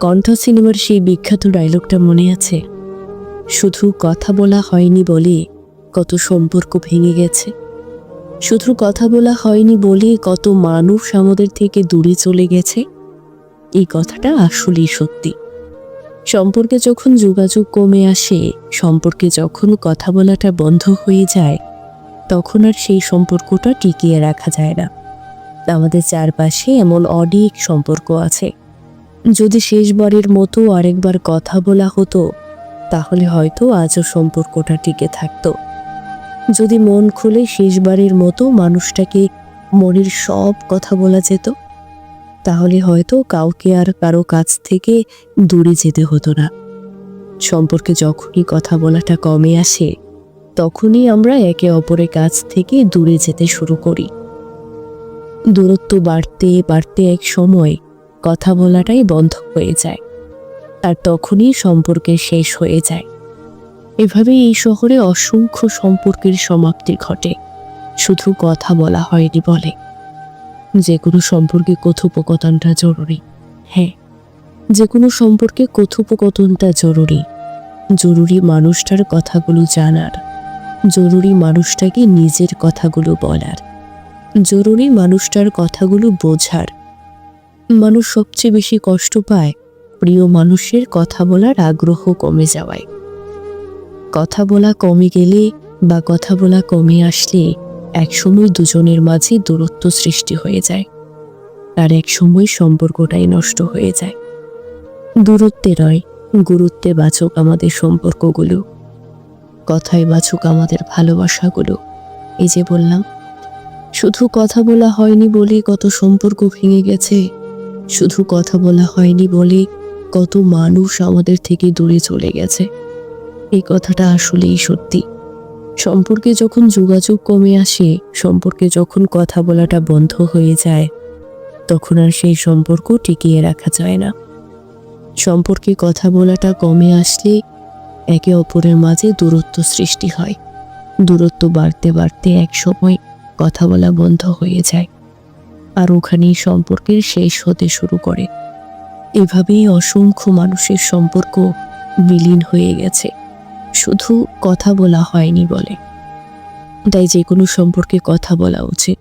কণ্ঠ সিনেমার সেই বিখ্যাত ডায়লগটা মনে আছে? শুধু কথা বলা হয়নি বলে কত সম্পর্ক ভেঙে গেছে। শুধু কথা বলা হয়নি বলে কত মানুষ আমাদের থেকে দূরে চলে গেছে? এই কথাটা আসলেই সত্যি। সম্পর্কে যখন যোগাযোগ কমে আসে, সম্পর্কে যখন কথা বলাটা বন্ধ হয়ে যায়, তখন আর সেই সম্পর্কটা টিকিয়ে রাখা যায় না। আমাদের চারপাশে এমন অনেক সম্পর্ক আছে। যদি শেষবারের মতো আরেকবার কথা বলা হতো, তাহলে হয়তো আজও সম্পর্কটা টিকে থাকতো। যদি মন খুলে শেষবারের মতো মানুষটাকে মনের সব কথা বলা যেত, তাহলে হয়তো কাউকে আর কারও কাছ থেকে দূরে যেতে হতো না। সম্পর্কে যখনই কথা বলাটা কমে আসে, তখনই আমরা একে অপরের কাছ থেকে দূরে যেতে শুরু করি। দূরত্ব বাড়তে বাড়তে এক সময় কথা বলাটাই বন্ধ হয়ে যায়। আর তখনই সম্পর্কের শেষ হয়ে যায়। এভাবে এই শহরে অসংখ্য সম্পর্কের সমাপ্তি ঘটে। শুধু কথা বলা হয়নি বলে। যে কোনো সম্পর্কে কথোপকথনটা জরুরি। হ্যাঁ যে কোনো সম্পর্কে কথোপকথনটা জরুরি। জরুরি মানুষটার কথাগুলো জানার। জরুরি মানুষটাকে নিজের কথাগুলো বলার। জরুরি মানুষটার কথাগুলো বোঝার। মানুষ সবচেয়ে বেশি কষ্ট পায় প্রিয় মানুষের কথা বলার আগ্রহ কমে যাওয়ায়। কথা বলা কমে গেলে বা কথা বলা কমে আসলে একসময় দুজনের মাঝে দূরত্ব সৃষ্টি হয়ে যায় আর এক সময় সম্পর্কটাই নষ্ট হয়ে যায়। দূরত্বে নয়, গুরুত্বে বাচক আমাদের সম্পর্কগুলো। কথায় বাচক আমাদের ভালোবাসাগুলো। এই যে বললাম, শুধু কথা বলা হয়নি বলে কত সম্পর্ক ভেঙে গেছে। শুধু কথা বলা হয়নি বলে কত মানুষ আমাদের থেকে দূরে চলে গেছে। এই কথাটা আসলেই সত্যি। সম্পর্কে যখন যোগাযোগ কমে আসে, সম্পর্কে যখন কথা বলাটা বন্ধ হয়ে যায়, তখন আর সেই সম্পর্ক টিকিয়ে রাখা যায় না। সম্পর্কে কথা বলাটা কমে আসলে একে অপরের মাঝে দূরত্ব সৃষ্টি হয়। দূরত্ব বাড়তে বাড়তে এক সময় কথা বলা বন্ধ হয়ে যায়। আর ওখানেই সম্পর্কের শেষ হতে শুরু করে। এভাবেই অসংখ্য মানুষের সম্পর্ক বিলীন হয়ে গেছে। শুধু কথা বলা হয়নি বলে। তাই যে কোনো সম্পর্কে কথা বলা উচিত।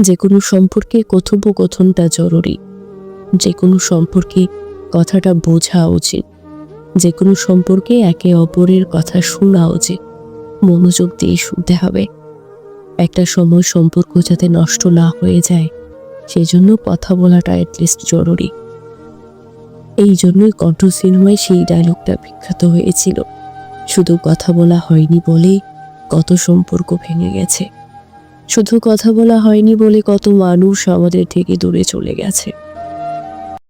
যে কোনো সম্পর্কে কথোপকথনটা জরুরি। যে কোনো সম্পর্কে কথাটা বোঝা উচিত। যে কোনো সম্পর্কে একে অপরের কথা শোনা উচিত। মনোযোগ দিয়ে শুনতে হবে। একটা সময় সম্পর্ক যাতে নষ্ট না হয়ে যায়, সেজন্য কথা বলাটা অ্যাটলিস্ট জরুরি। এই জন্যই কণ্ঠ সিনেমায় সেই ডায়লগটা বিখ্যাত হয়েছিল। শুধু কথা বলা হয়নি বলে কত সম্পর্ক ভেঙে গেছে। শুধু কথা বলা হয়নি বলে কত মানুষ আমাদের থেকে দূরে চলে গেছে।